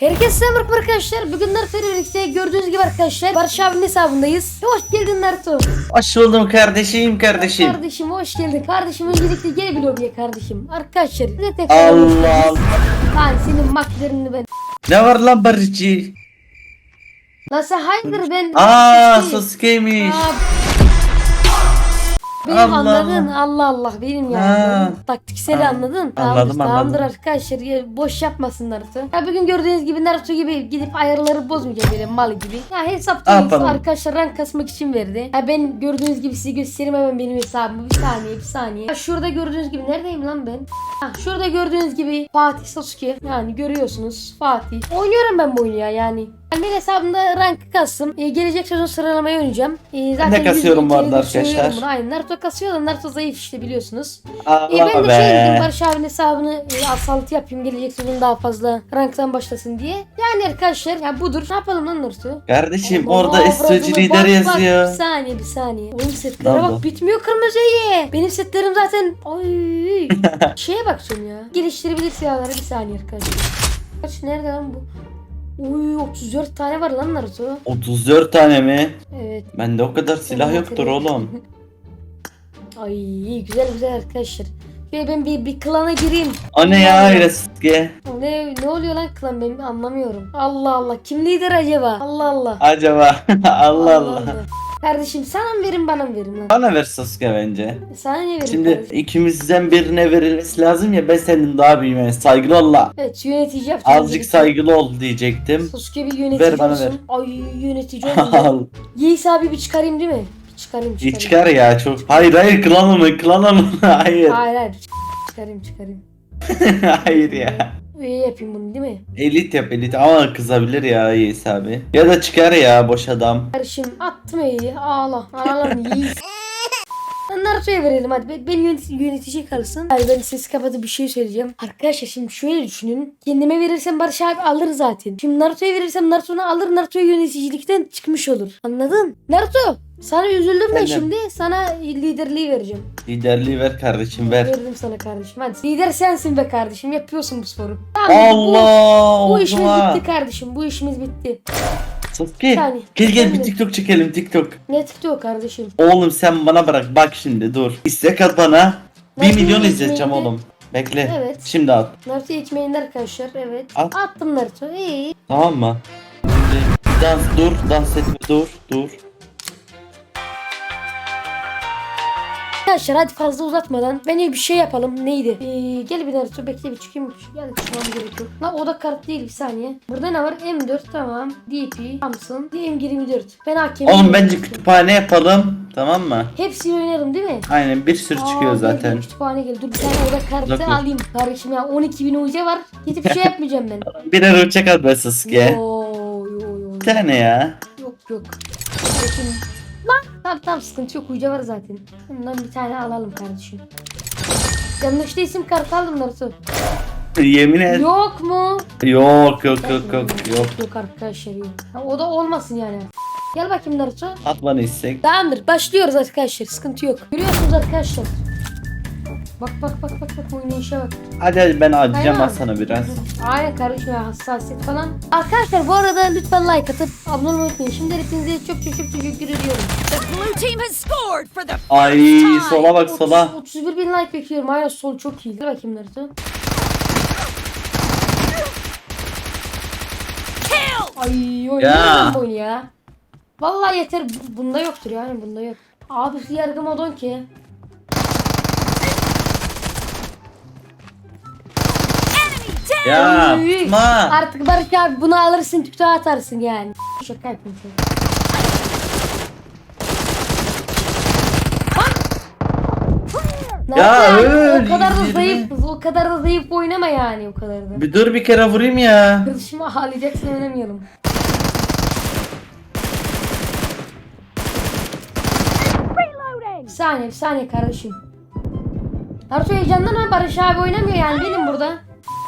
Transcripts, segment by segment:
Herkese selam arkadaşlar. Bugün Naruto birlikte gördüğünüz gibi arkadaşlar Barış abinin hesabındayız. Hoş geldin Naruto. Hoş buldum kardeşim kardeşim. Kardeşim hoş geldin. Kardeşim öncelikle gel bir lobiye kardeşim. Arkadaşlar size tekrar Allah Allah. Lan senin maklerini ben. Ne var lan barışçı? Nasıl hayırdır ben. Aa Sasuke'ymiş. Aa, Benim Allah anladın Allah. Allah Allah benim yani. Ha. Taktikseli Anladım. anladın. Anladım, Tamamdır, anladım. arkadaşlar ya, boş yapmasın Naruto. Ya bugün gördüğünüz gibi Naruto gibi gidip ayarları bozmayacağım böyle mal gibi. Ya hesaptayız Yapalım. arkadaşlar rank kasmak için verdi. Ya ben gördüğünüz gibi size göstereyim hemen benim hesabımı. Bir saniye bir saniye. Ya şurada gördüğünüz gibi neredeyim lan ben? Ha, şurada gördüğünüz gibi Fatih Sasuke yani görüyorsunuz Fatih. Oynuyorum ben bu oyunu ya yani. Ben benim hesabımda rank kastım. Ee, gelecek sezon sıralamayı oynayacağım. Ee, zaten de kasıyorum bu arada arkadaşlar. bunu. Aynen Naruto kasıyor da Naruto zayıf işte biliyorsunuz. Ee, Allah ben de şey dedim. Barış abinin hesabını e, asfaltı yapayım gelecek sezon daha fazla ranktan başlasın diye. Yani arkadaşlar ya budur. Ne yapalım lan Naruto? Kardeşim Allah orada bak, lider bak. yazıyor. Bir saniye bir saniye. Oğlum setlere Ne bak bitmiyor kırmızı ye. Benim setlerim zaten ay. Şeye bakacağım ya. Geliştirebilir silahları bir saniye arkadaşlar. Kaç nerede lan bu? Uy 34 tane var lan Naruto. 34 tane mi? Evet. Bende o kadar silah yoktur oğlum. Ay güzel güzel arkadaşlar. Ve ben bir, bir klana gireyim. O ne ya öyle? Ne ne oluyor lan klan ben anlamıyorum. Allah Allah kim lider acaba? Allah Allah. Acaba Allah Allah. Kardeşim sana mı verin bana mı verin lan? Bana ver Sasuke bence. Sana ne verin Şimdi kardeşim? ikimizden birine verilmesi lazım ya ben senin daha büyüğüne saygılı ol la. Evet yönetici yapacağım. Azıcık saygılı ol diyecektim. Sasuke bir yönetici Ver bana olsun. Ay yönetici. Al. Yeis abi bir çıkarayım değil mi? Bir çıkarayım çıkarayım. İyi çıkar ya çok. Hayır hayır klanımı klanımı hayır. Hayır hayır. Çıkarayım çıkarayım. hayır ya. Üye yapayım bunu değil mi? Elit yap elit ama kızabilir ya Yiğis abi. Ya da çıkar ya boş adam. Kardeşim attım iyi. Ağla. Ağla Yeis. Lan Naruto'ya verelim hadi. Ben, ben yönetici, yönetici kalsın. Hayır ben sesi kapatıp bir şey söyleyeceğim. Arkadaşlar şimdi şöyle düşünün. Kendime verirsem Barış abi alır zaten. Şimdi Naruto'ya verirsem Naruto'nu alır. Naruto yöneticilikten çıkmış olur. Anladın? Naruto sana üzüldüm Efendim? şimdi. Sana liderliği vereceğim. Liderliği ver kardeşim ver. Verdim sana kardeşim. Hadi. Lider sensin be kardeşim. Yapıyorsun bu sporu. Tamam, Allah Bu, bu işimiz Allah. bitti kardeşim. Bu işimiz bitti. Saniye. gel gel bir? TikTok çekelim TikTok. Ne TikTok kardeşim? Oğlum sen bana bırak bak şimdi dur. İstek at bana. 1 Nasıl milyon izleteceğim oğlum. Bekle. Evet. Şimdi at. Naruto ekmeğinde arkadaşlar. Evet. At. Attım Naruto. İyi. Tamam mı? Şimdi dans dur dans etme dur dur. Arkadaşlar hadi fazla uzatmadan bence bir şey yapalım. Neydi? Ee, gel bir Naruto bekle bir çıkayım. Yani çıkmam gerekiyor. La o da kart değil bir saniye. Burada ne var? M4 tamam. DP, Thompson, DM24. Ben hakem. Oğlum bence kütüphane yapalım. Tamam mı? Hepsini oynarım değil mi? Aynen bir sürü Aa, çıkıyor zaten. Kütüphane gel. Dur bir tane oda kartı dur. alayım. Kardeşim ya 12 bin UC var. Gidip şey yapmayacağım ben. Birer uçak at be Sasuke. Yo yo yo. Bir tane ya. Yok yok. Kardeşim. Tamam tamam sıkıntı yok uyca var zaten. Bundan bir tane alalım kardeşim. Yanlışta isim kartı aldım Naruto. Yemin et. Yok mu? Yok yok yok yok yok. Yok arkadaşlar yok. Ha, o da olmasın yani. Gel bakayım Naruto. At bana istek. Tamamdır başlıyoruz arkadaşlar sıkıntı yok. Görüyorsunuz arkadaşlar. Bak bak bak bak bak oynayışa bak. Hadi hadi ben acıyacağım Aynen. az sana biraz. Aynen kardeşim ya hassasiyet falan. Arkadaşlar bu arada lütfen like atıp abone olmayı unutmayın. Şimdi hepinize çok çok çok teşekkür ediyorum. The blue team has scored for the Ay first time. sola bak sola. 30 31 bin like bekliyorum. Aynen sol çok iyi. Dur bakayım. Kill! Ay oynayamam Ya. bu oyunu ya. Vallahi yeter. Bu- Bunda yoktur yani bunda yok. Abi şu yargı modon ki. Ya tutma. Artık Barış abi bunu alırsın TikTok'a atarsın yani. Şaka yapayım. Ne Ya yapayım? öl, o kadar da yirmi. zayıf, o kadar da zayıf oynama yani o kadar da. Bir dur bir kere vurayım ya. Kardeşim ağlayacaksın oynamayalım. Bir saniye bir saniye kardeşim. Naruto heyecanlanma Barış abi oynamıyor yani benim burada.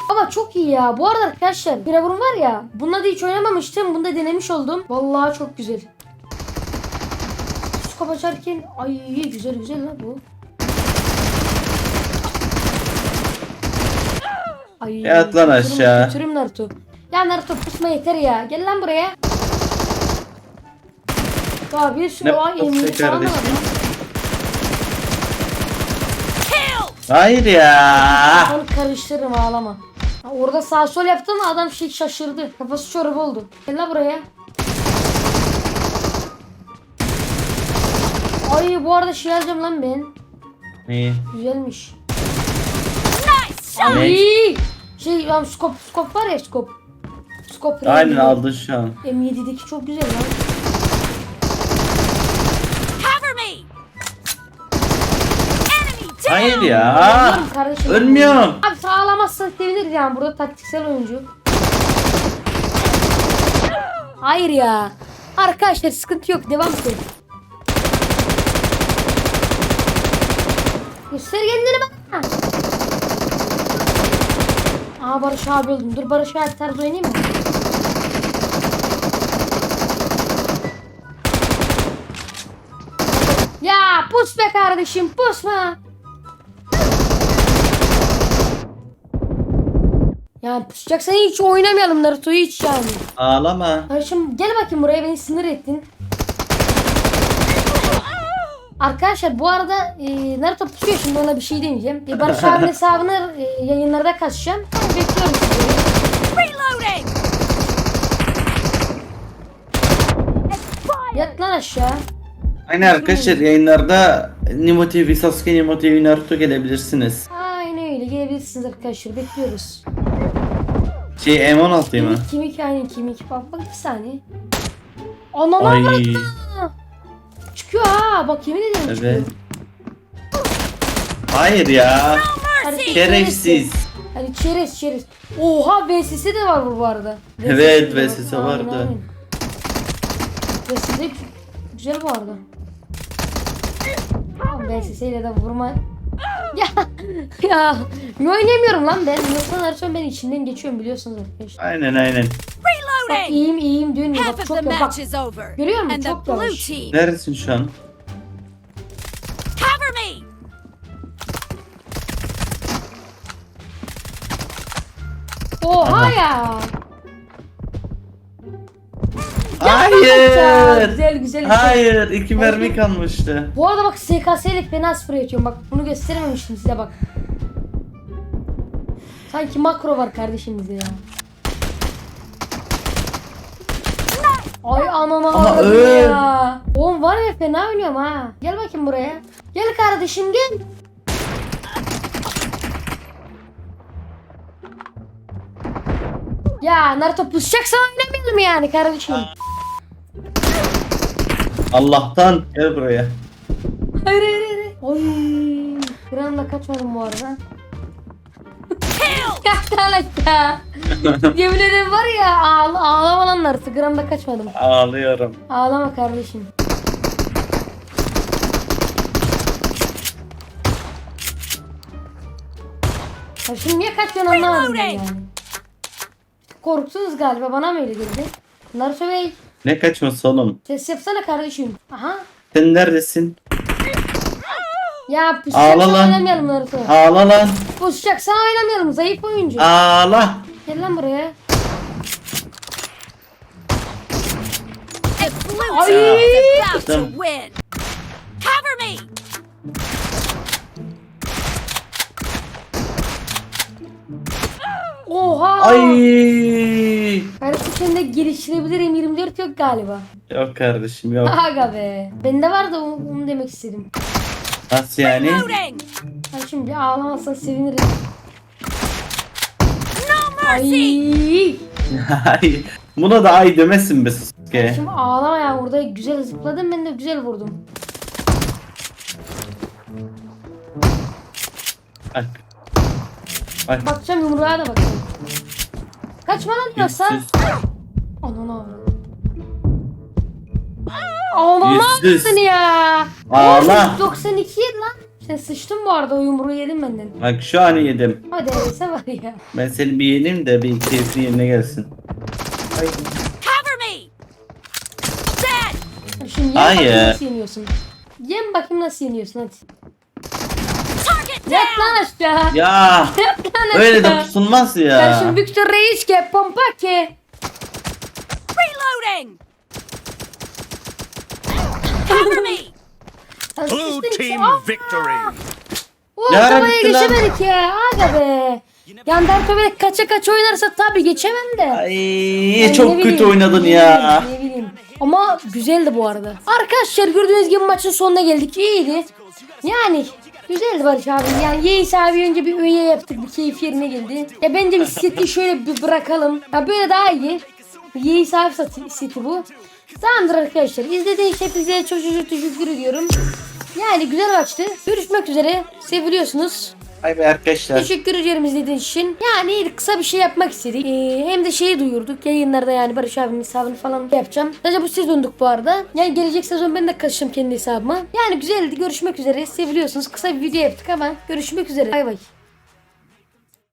Ama çok iyi ya. Bu arada arkadaşlar Firavun var ya. Bununla da hiç oynamamıştım. Bunu da denemiş oldum. Vallahi çok güzel. Su açarken ay güzel güzel lan bu. Ay, Yat lan aşağı. Götürüm Naruto. Ya Naruto pusma yeter ya. Gel lan buraya. Daha bir sürü ay emniyet falan da! Hayır ya. Onu karıştırırım ağlama. Ha, orada sağ sol yaptım adam şey şaşırdı. Kafası çorba oldu. Gel lan buraya. Ay bu arada şey yazacağım lan ben. İyi. Güzelmiş. Ay! Şey ya skop skop var ya skop. Skop Aynen aldın şu an. M7'deki çok güzel lan. Hayır ya. Ölüyorum kardeşim. Ölmüyorum. Abi sağlamazsan seviniriz yani burada taktiksel oyuncu. Hayır ya. Arkadaşlar sıkıntı yok devam edelim. Göster kendini bana. Aa Barış abi öldüm. Dur Barış abi tarz oynayayım mı? Ya pus be kardeşim pusma. Yani pusacaksan hiç oynamayalım Naruto'yu hiç yani. Ağlama. Kardeşim gel bakayım buraya beni sinir ettin. Arkadaşlar bu arada e, Naruto pusuyor şimdi ona bir şey demeyeceğim. E, Barış abinin hesabını e, yayınlarda kasacağım. Ben bekliyorum sizi. Reloading! Yat lan aşağı. Aynen arkadaşlar yayınlarda Nimo TV, Sasuke Nimo TV, Naruto gelebilirsiniz. Gelebilirsiniz arkadaşlar bekliyoruz. Şey M16 değil mi? Kimik kimik aynen kimik. Bak bak bir saniye. Anam Ay. Çıkıyor ha bak yemin ederim çıkıyor. Evet. Hayır ya. Kardeşim, Şerefsiz. Hani çerez çerez. Oha VSS de var bu bu arada. Evet, var. VSS Aynen, vardı. VSS de güzel bu arada. Tamam VSS ile de vurma. Ya ya ne oynamıyorum lan ben. Yoksa Naruto ben içinden geçiyorum biliyorsunuz arkadaşlar. Aynen aynen. Bak Reloading! iyiyim iyiyim Half bak of çok the ya bak. match is over. Görüyor musun? Çok yavaş. team. Neredesin şu an? Cover me! Oha ya. Ya, Hayır. Güzel güzel. Hayır. iki mermi kalmıştı. Bu arada bak SKS ile fena sprey atıyorum. Bak bunu gösterememiştim size bak. Sanki makro var kardeşim bizde ya. Ay anana Aha, ya. Oğlum var ya fena oynuyorum ha. Gel bakayım buraya. Gel kardeşim gel. Ya Naruto pusacaksan oynamayalım yani kardeşim. Allah'tan gel buraya. Hayır hayır hayır. Oy. Bir anda kaçmadım bu arada. Kill! Kalk ya. Yemin ederim var ya ağla, ağlama lan. Gramda kaçmadım. Ağlıyorum. Ağlama kardeşim. Kardeşim niye kaçıyorsun anlamadım ben yani. Korktunuz galiba bana mı öyle geldi? Naruto Bey Ne kaçması oğlum? ses yapsana kardeşim. Aha. Sen neredesin? Ya Ağla pusacaksan lan. oynamayalım Naruto. Ağla lan. Pusacaksan oynamayalım zayıf oyuncu. Ağla. Gel lan buraya. The blue Ay. team is about to Tamam. win. Cover me! Oha. Ay. Kardeşim sende geliştirebilir M24 yok galiba. Yok kardeşim yok. Aga be. Bende var da onu, onu demek istedim. Nasıl yani? Kardeşim bir ağlamazsan sevinirim. No mercy! Ay. Ay. Buna da ay demesin be Sasuke. Şimdi ağlama ya burada güzel zıpladım ben de güzel vurdum. Bak. Bak. Bakacağım yumruğa da bakacağım. Kaçma lan yoksa. Yüzsüz. Ananı avradım. Ağlama Yüzsüz. mısın ya? Ağla. 92 yedi lan. Sen sıçtın bu arada o yumruğu yedin benden. Bak şu an yedim. Hadi öyleyse var ya. Ben seni bir yeneyim de bir keyfin yerine gelsin. Ay. Cover me! Dead! Şimdi yem Hayır. bakayım nasıl yeniyorsun. Yem bakayım nasıl yeniyorsun hadi. Target Yat lan aşağı. Ya Lan öyle de Sen ya. şimdi Victor Reis ke pompa ke. Reloading! Cover me! Blue team victory. O Ne ara kafaya bitti lan? geçemedik ya. Aga be. Yani Darko böyle kaça kaça oynarsa tabii geçemem de. Ay Ben çok ne kötü bileyim, oynadın ne ya. bileyim, Ne bileyim. Ama güzeldi bu arada. Arkadaşlar gördüğünüz gibi maçın sonuna geldik. İyiydi. Yani güzeldi Barış abi. Yani Yeis abi önce bir öğe yaptık. Bir keyif yerine geldi. Ya bence bir seti şöyle bir bırakalım. Ya böyle daha iyi. Yeis abi seti, bu. Tamamdır arkadaşlar. İzlediğiniz hepinize çok çok teşekkür ediyorum. Yani güzel maçtı. Görüşmek üzere. Seviliyorsunuz. Ay be arkadaşlar. Teşekkür ederim izlediğiniz için. Yani kısa bir şey yapmak istedik. Ee, hem de şeyi duyurduk. Yayınlarda yani Barış abinin hesabını falan yapacağım. Sadece bu sezonduk bu arada. Yani gelecek sezon ben de kaçacağım kendi hesabıma. Yani güzeldi. Görüşmek üzere. Seviliyorsunuz. Kısa bir video yaptık ama görüşmek üzere. Bay bay.